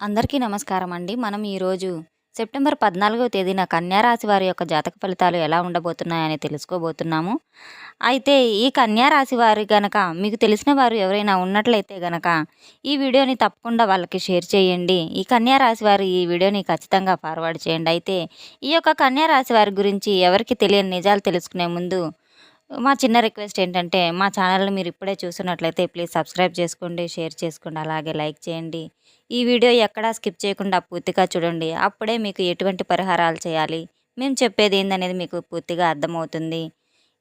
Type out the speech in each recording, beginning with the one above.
అందరికీ నమస్కారం అండి మనం ఈరోజు సెప్టెంబర్ పద్నాలుగవ తేదీన కన్యారాశి వారి యొక్క జాతక ఫలితాలు ఎలా ఉండబోతున్నాయని తెలుసుకోబోతున్నాము. అయితే ఈ కన్యారాశి వారి గనక మీకు తెలిసిన వారు ఎవరైనా ఉన్నట్లయితే గనక ఈ వీడియోని తప్పకుండా వాళ్ళకి షేర్ చేయండి. ఈ కన్యారాశి వారు ఈ వీడియోని ఖచ్చితంగా ఫార్వర్డ్ చేయండి. అయితే ఈ యొక్క కన్యారాశి వారి గురించి ఎవరికి తెలియని నిజాలు తెలుసుకునే ముందు మా చిన్న రిక్వెస్ట్ ఏంటంటే మా ఛానల్ని మీరు ఇప్పుడే చూస్తున్నట్లయితే ప్లీజ్ సబ్స్క్రైబ్ చేసుకోండి షేర్ చేసుకోండి అలాగే లైక్ చేయండి. ఈ వీడియో ఎక్కడా స్కిప్ చేయకుండా పూర్తిగా చూడండి. అప్పుడే మీకు ఎటువంటి పరిహారాలు చేయాలి? మేము చెప్పేది ఏందనేది మీకు పూర్తిగా అర్థమవుతుంది.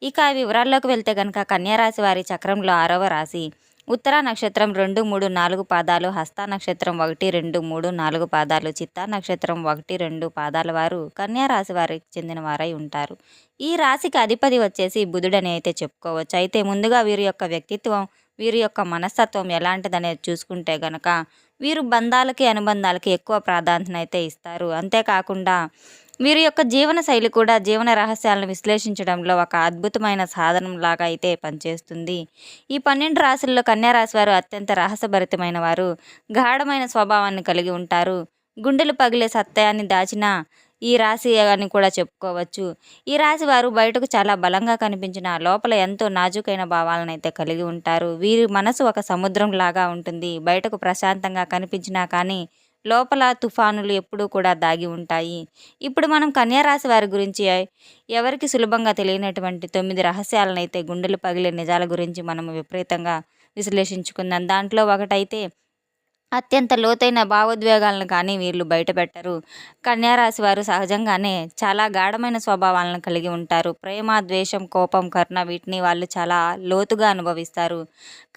ఇక వివరాల్లోకి వెళ్తే కనుక కన్యారాశి వారి చక్రంలో ఆరవ రాశి ఉత్తర నక్షత్రం రెండు మూడు నాలుగు పాదాలు హస్త నక్షత్రం ఒకటి రెండు మూడు నాలుగు పాదాలు చిత్తా నక్షత్రం ఒకటి రెండు పాదాల వారు కన్యా రాశి వారికి చెందిన వారై ఉంటారు. ఈ రాశికి అధిపతి వచ్చేసి బుధుడని అయితే చెప్పుకోవచ్చు. అయితే ముందుగా వీరి యొక్క వ్యక్తిత్వం వీరి యొక్క మనస్తత్వం ఎలాంటిదనేది చూసుకుంటే గనక వీరు బంధాలకి అనుబంధాలకి ఎక్కువ ప్రాధాన్యత అయితే ఇస్తారు. అంతేకాకుండా వీరి యొక్క జీవన శైలి కూడా జీవన రహస్యాలను విశ్లేషించడంలో ఒక అద్భుతమైన సాధనం లాగా అయితే పనిచేస్తుంది. ఈ పన్నెండు రాశుల్లో కన్యారాశి వారు అత్యంత రహస్యభరితమైన వారు గాఢమైన స్వభావాన్ని కలిగి ఉంటారు. గుండెలు పగిలే సత్యాన్ని దాచిన ఈ రాశి అని కూడా చెప్పుకోవచ్చు. ఈ రాశి వారు బయటకు చాలా బలంగా కనిపించిన లోపల ఎంతో నాజుకైన భావాలను అయితే కలిగి ఉంటారు. వీరి మనసు ఒక సముద్రం లాగా ఉంటుంది. బయటకు ప్రశాంతంగా కనిపించినా కానీ లోపల తుఫానులు ఎప్పుడూ కూడా దాగి ఉంటాయి. ఇప్పుడు మనం కన్యారాశి వారి గురించి ఎవరికి సులభంగా తెలియనటువంటి తొమ్మిది రహస్యాలను అయితే గుండెలు పగిలే నిజాల గురించి మనం విపరీతంగా విశ్లేషించుకుందాం. దాంట్లో ఒకటైతే అత్యంత లోతైన భావోద్వేగాలను కానీ వీళ్ళు బయటపెట్టరు. కన్యారాశి వారు సహజంగానే చాలా గాఢమైన స్వభావాలను కలిగి ఉంటారు. ప్రేమ ద్వేషం కోపం కరుణ వీటిని వాళ్ళు చాలా లోతుగా అనుభవిస్తారు.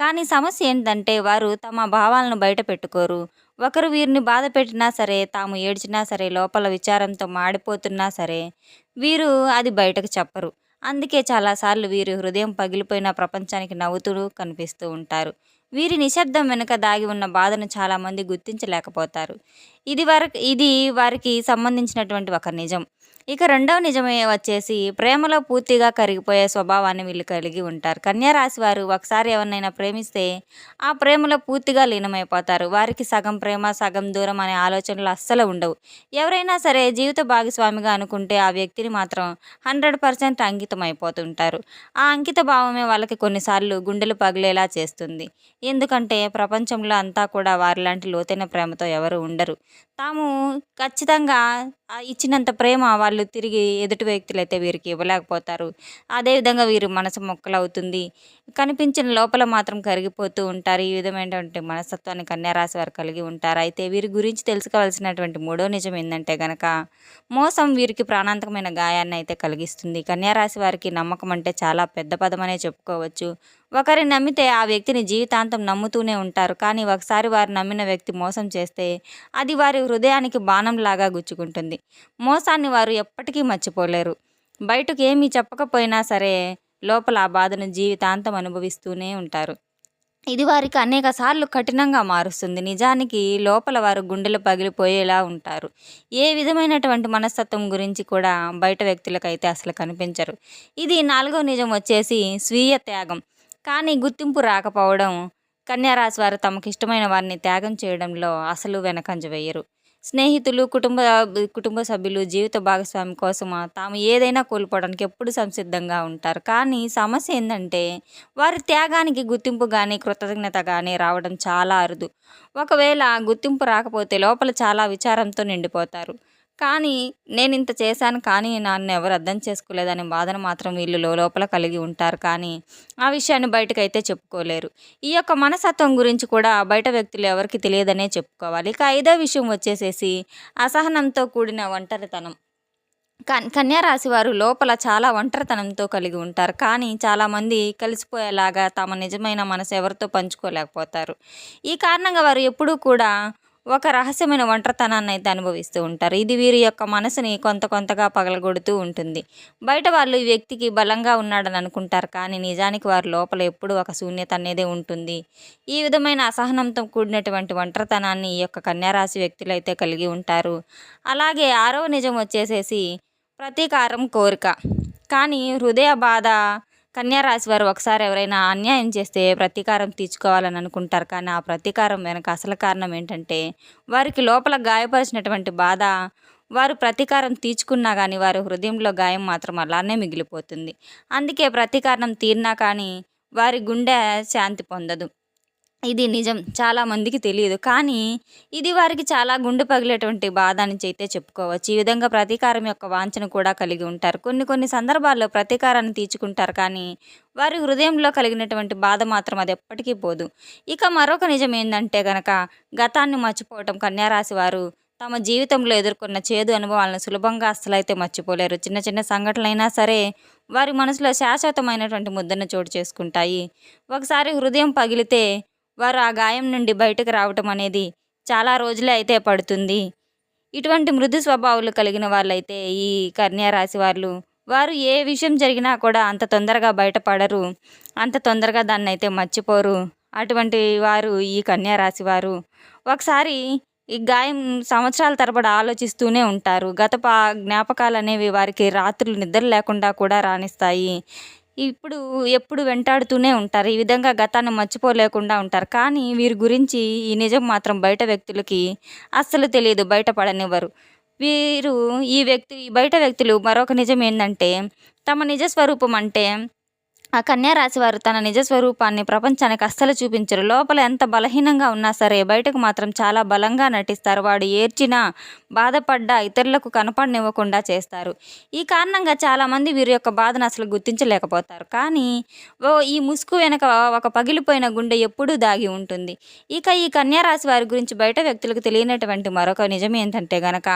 కానీ సమస్య ఏంటంటే వారు తమ భావాలను బయట పెట్టుకోరు ఒకరు వీరిని బాధ పెట్టినా సరే తాము ఏడ్చినా సరే లోపల విచారంతో మాడిపోతున్నా సరే వీరు అది బయటకు చెప్పరు. అందుకే చాలాసార్లు వీరి హృదయం పగిలిపోయిన ప్రపంచానికి నవ్వుతూ కనిపిస్తూ ఉంటారు. వీరి నిశ్శబ్దం వెనుక దాగి ఉన్న బాధను చాలామంది గుర్తించలేకపోతారు. ఇది వరకు ఇది వారికి సంబంధించినటువంటి ఒక నిజం. ఇక రెండవ నిజమే వచ్చేసి ప్రేమలో పూర్తిగా కరిగిపోయే స్వభావాన్ని వీళ్ళు కలిగి ఉంటారు. కన్యారాశి వారు ఒకసారి ఎవరినైనా ప్రేమిస్తే ఆ ప్రేమలో పూర్తిగా లీనమైపోతారు. వారికి సగం ప్రేమ సగం దూరం అనే ఆలోచనలు అస్సలు ఉండవు. ఎవరైనా సరే జీవిత భాగస్వామిగా అనుకుంటే ఆ వ్యక్తిని మాత్రం హండ్రెడ్ పర్సెంట్ అంకితం అయిపోతుంటారు ఆ అంకిత భావమే వాళ్ళకి కొన్నిసార్లు గుండెలు పగిలేలా చేస్తుంది. ఎందుకంటే ప్రపంచంలో అంతా కూడా వారిలాంటి లోతైన ప్రేమతో ఎవరు ఉండరు. తాము ఖచ్చితంగా ఇచ్చినంత ప్రేమ వాళ్ళు తిరిగి ఎదుటి వ్యక్తులు అయితే వీరికి ఇవ్వలేకపోతారు. అదేవిధంగా వీరు మనసు మొక్కలవుతుంది. కనిపించిన లోపల మాత్రం కరిగిపోతూ ఉంటారు. ఈ విధమైనటువంటి మనస్తత్వాన్ని కన్యారాశి వారు కలిగి ఉంటారు. అయితే వీరి గురించి తెలుసుకోవాల్సినటువంటి మూడో నిజం ఏంటంటే గనక మోసం వీరికి ప్రాణాంతకమైన గాయాన్ని అయితే కలిగిస్తుంది. కన్యారాశి వారికి నమ్మకం అంటే చాలా పెద్ద పదమనే చెప్పుకోవచ్చు. ఒకరిని నమ్మితే ఆ వ్యక్తిని జీవితాంతం నమ్ముతూనే ఉంటారు. కానీ ఒకసారి వారు నమ్మిన వ్యక్తి మోసం చేస్తే అది వారి హృదయానికి బాణంలాగా గుచ్చుకుంటుంది. మోసాన్ని వారు ఎప్పటికీ మర్చిపోలేరు. బయటకు ఏమీ చెప్పకపోయినా సరే లోపల ఆ బాధను జీవితాంతం అనుభవిస్తూనే ఉంటారు. ఇది వారికి అనేక సార్లు కఠినంగా మారుస్తుంది. నిజానికి లోపల వారు గుండెలు పగిలిపోయేలా ఉంటారు. ఏ విధమైనటువంటి మనస్తత్వం గురించి కూడా బయట వ్యక్తులకైతే అసలు కనిపించరు. ఇది నాలుగో నిజం వచ్చేసి స్వీయ త్యాగం. కానీ గుర్తింపు రాకపోవడం కన్యారాశి వారు తమకు ఇష్టమైన వారిని త్యాగం చేయడంలో అసలు వెనకంజ వేయరు. స్నేహితులు కుటుంబ కుటుంబ సభ్యులు జీవిత భాగస్వామి కోసం తాము ఏదైనా కోల్పోవడానికి ఎప్పుడు సంసిద్ధంగా ఉంటారు. కానీ సమస్య ఏంటంటే వారి త్యాగానికి గుర్తింపు కానీ కృతజ్ఞత కానీ రావడం చాలా అరుదు. ఒకవేళ గుర్తింపు రాకపోతే లోపల చాలా విచారంతో నిండిపోతారు. కానీ నేను ఇంత చేశాను కానీ నన్ను ఎవరు అర్థం చేసుకోలేదనే బాధను మాత్రం వీళ్ళు లోపల కలిగి ఉంటారు కానీ ఆ విషయాన్ని బయటకైతే చెప్పుకోలేరు. ఈ యొక్క మనసత్వం గురించి కూడా బయట వ్యక్తులు ఎవరికి తెలియదనే చెప్పుకోవాలి. ఇక ఐదో విషయం వచ్చేసేసి అసహనంతో కూడిన ఒంటరితనం. కన్యా రాశి వారు లోపల చాలా ఒంటరితనంతో కలిగి ఉంటారు కానీ చాలామంది కలిసిపోయేలాగా తమ నిజమైన మనసు ఎవరితో పంచుకోలేకపోతారు. ఈ కారణంగా వారు ఎప్పుడూ కూడా ఒక రహస్యమైన ఒంటరితనాన్ని అయితే అనుభవిస్తూ ఉంటారు. ఇది వీరి యొక్క మనసుని కొంత కొంతగా పగలగొడుతూ ఉంటుంది. బయట వాళ్ళు ఈ వ్యక్తికి బలంగా ఉన్నాడని అనుకుంటారు కానీ నిజానికి వారి లోపల ఎప్పుడూ ఒక శూన్యత అనేది ఉంటుంది. ఈ విధమైన అసహనంతో కూడినటువంటి ఒంటరితనాన్ని ఈ యొక్క కన్యారాశి వ్యక్తులు అయితే కలిగి ఉంటారు. అలాగే ఆరవ నిజం వచ్చేసేసి ప్రతీకారం కోరిక. కానీ హృదయ బాధ కన్యా రాశి వారు ఒకసారి ఎవరైనా అన్యాయం చేస్తే ప్రతీకారం తీర్చుకోవాలని అనుకుంటారు. కానీ ఆ ప్రతీకారం వెనక అసలు కారణం ఏంటంటే వారికి లోపల గాయపరిచినటువంటి బాధ వారు ప్రతీకారం తీర్చుకున్నా కానీ వారి హృదయంలో గాయం మాత్రం అలానే మిగిలిపోతుంది. అందుకే ప్రతీకారం తీరినా కానీ వారి గుండె శాంతి పొందదు. ఇది నిజం. చాలామందికి తెలియదు కానీ ఇది వారికి చాలా గుండె పగిలేటువంటి బాధ నుంచి అయితే చెప్పుకోవచ్చు. ఈ విధంగా ప్రతీకారం యొక్క వాంఛను కూడా కలిగి ఉంటారు. కొన్ని కొన్ని సందర్భాల్లో ప్రతీకారాన్ని తీర్చుకుంటారు. కానీ వారి హృదయంలో కలిగినటువంటి బాధ మాత్రం అది ఎప్పటికీ పోదు. ఇక మరొక నిజం ఏంటంటే గనక గతాన్ని మర్చిపోవటం కన్యారాశి వారు తమ జీవితంలో ఎదుర్కొన్న చేదు అనుభవాలను సులభంగా అస్సలైతే మర్చిపోలేరు. చిన్న చిన్న సంఘటనలైనా సరే వారి మనసులో శాశ్వతమైనటువంటి ముద్దను చోటు చేసుకుంటాయి. ఒకసారి హృదయం పగిలితే వారు ఆ గాయం నుండి బయటకు రావటం అనేది చాలా రోజులే అయితే పడుతుంది. ఇటువంటి మృదు స్వభావాలు కలిగిన వాళ్ళైతే ఈ కన్యా రాశి వాళ్ళు వారు ఏ విషయం జరిగినా కూడా అంత తొందరగా బయటపడరు. అంత తొందరగా దాన్ని అయితే మర్చిపోరు. అటువంటి వారు ఈ కన్యా రాశి వారు. ఒకసారి ఈ గాయం సంవత్సరాల తరబడి ఆలోచిస్తూనే ఉంటారు. గత పా జ్ఞాపకాలు అనేవి వారికి రాత్రులు నిద్ర లేకుండా కూడా రాణిస్తాయి. ఇప్పుడు ఎప్పుడు వెంటాడుతూనే ఉంటారు. ఈ విధంగా గతాన్ని మర్చిపోలేకుండా ఉంటారు. కానీ వీరి గురించి ఈ నిజం మాత్రం బయట వ్యక్తులకి అస్సలు తెలియదు. బయటపడనివ్వరు. వీరు ఈ వ్యక్తి బయట వ్యక్తులు మరొక నిజం ఏంటంటే తమ నిజ స్వరూపం అంటే ఆ కన్యా రాశి వారు తన నిజ స్వరూపాన్ని ప్రపంచానికి అస్సలు చూపించరు. లోపల ఎంత బలహీనంగా ఉన్నా సరే బయటకు మాత్రం చాలా బలంగా నటిస్తారు. వాడు ఏడ్చినా బాధపడ్డా ఇతరులకు కనపడనివ్వకుండా చేస్తారు. ఈ కారణంగా చాలామంది వీరి యొక్క బాధను అసలు గుర్తించలేకపోతారు. కానీ ఓ ఈ ముసుగు వెనక ఒక పగిలిపోయిన గుండె ఎప్పుడూ దాగి ఉంటుంది. ఇక ఈ కన్యా రాశి వారి గురించి బయట వ్యక్తులకు తెలియనటువంటి మరొక నిజం ఏంటంటే గనక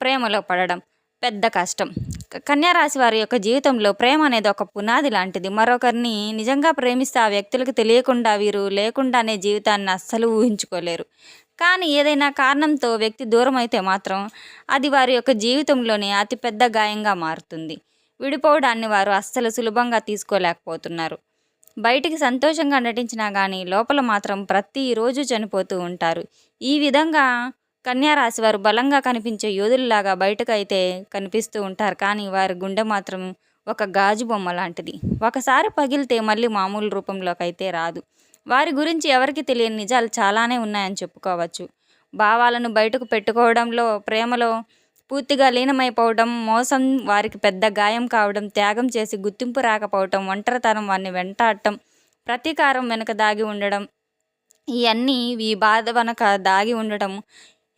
ప్రేమలో పడడం. పెద్ద కష్టం. కన్యారాశి వారి యొక్క జీవితంలో ప్రేమ అనేది ఒక పునాది లాంటిది. మరొకరిని నిజంగా ప్రేమిస్తే ఆ వ్యక్తులకు తెలియకుండా వీరు లేకుండానే జీవితాన్ని అస్సలు ఊహించుకోలేరు. కానీ ఏదైనా కారణంతో వ్యక్తి దూరం అయితే మాత్రం అది వారి యొక్క జీవితంలోనే అతిపెద్ద గాయంగా మారుతుంది. విడిపోవడాన్ని వారు అస్సలు సులభంగా తీసుకోలేకపోతున్నారు. బయటికి సంతోషంగా నటించినా కానీ లోపల మాత్రం ప్రతిరోజు చనిపోతూ ఉంటారు. ఈ విధంగా కన్యారాశి వారు బలంగా కనిపించే యోధుల్లాగా బయటకు అయితే కనిపిస్తూ ఉంటారు. కానీ వారి గుండె మాత్రం ఒక గాజు బొమ్మ లాంటిది. ఒకసారి పగిలితే మళ్ళీ మామూలు రూపంలోకి అయితే రాదు. వారి గురించి ఎవరికి తెలియని నిజాలు చాలానే ఉన్నాయని చెప్పుకోవచ్చు. భావాలను బయటకు పెట్టుకోవడంలో ప్రేమలో పూర్తిగా లీనమైపోవడం మోసం వారికి పెద్ద గాయం కావడం త్యాగం చేసి గుర్తింపు రాకపోవడం ఒంటరితనం వారిని వెంటాడటం ప్రతీకారం వెనుక దాగి ఉండడం ఇవన్నీ ఈ బాధ వెనక దాగి ఉండటం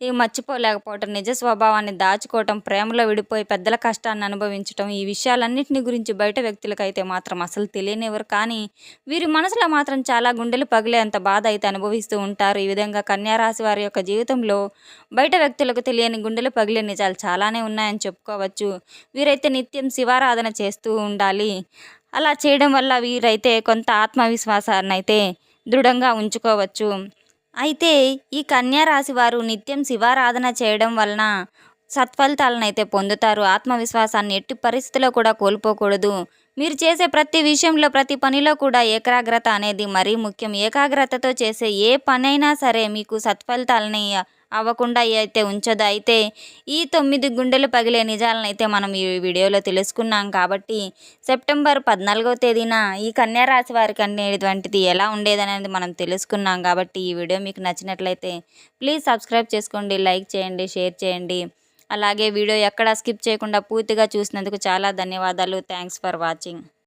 ఇవి మర్చిపోలేకపోవటం నిజ స్వభావాన్ని దాచుకోవటం ప్రేమలో విడిపోయి పెద్దల కష్టాన్ని అనుభవించటం ఈ విషయాలన్నింటిని గురించి బయట వ్యక్తులకైతే మాత్రం అసలు తెలియనివ్వరు. కానీ వీరి మనసులో మాత్రం చాలా గుండెలు పగిలేంత బాధ అయితే అనుభవిస్తూ ఉంటారు. ఈ విధంగా కన్యారాశి వారి యొక్క జీవితంలో బయట వ్యక్తులకు తెలియని గుండెలు పగిలే నిజాలు చాలానే ఉన్నాయని చెప్పుకోవచ్చు. వీరైతే నిత్యం శివారాధన చేస్తూ ఉండాలి. అలా చేయడం వల్ల వీరైతే కొంత ఆత్మవిశ్వాసాన్ని అయితే దృఢంగా ఉంచుకోవచ్చు. అయితే ఈ కన్యా రాశి వారు నిత్యం శివారాధన చేయడం వలన సత్ఫలితాలను అయితే పొందుతారు. ఆత్మవిశ్వాసాన్ని ఎట్టి పరిస్థితిలో కూడా కోల్పోకూడదు. మీరు చేసే ప్రతి విషయంలో ప్రతి పనిలో కూడా ఏకాగ్రత అనేది మరీ ముఖ్యం. ఏకాగ్రతతో చేసే ఏ పనైనా సరే మీకు సత్ఫలితాలని అవ్వకుండా అయితే ఉంచదు. అయితే ఈ తొమ్మిది గుండెలు పగిలే నిజాలను అయితే మనం ఈ వీడియోలో తెలుసుకున్నాం కాబట్టి సెప్టెంబర్ పద్నాలుగో తేదీన ఈ కన్యారాశి వారికి అనేటువంటిది ఎలా ఉండేదనేది మనం తెలుసుకున్నాం కాబట్టి ఈ వీడియో మీకు నచ్చినట్లయితే ప్లీజ్ సబ్స్క్రైబ్ చేసుకోండి లైక్ చేయండి షేర్ చేయండి. అలాగే వీడియో ఎక్కడా స్కిప్ చేయకుండా పూర్తిగా చూసినందుకు చాలా ధన్యవాదాలు. Thanks for watching.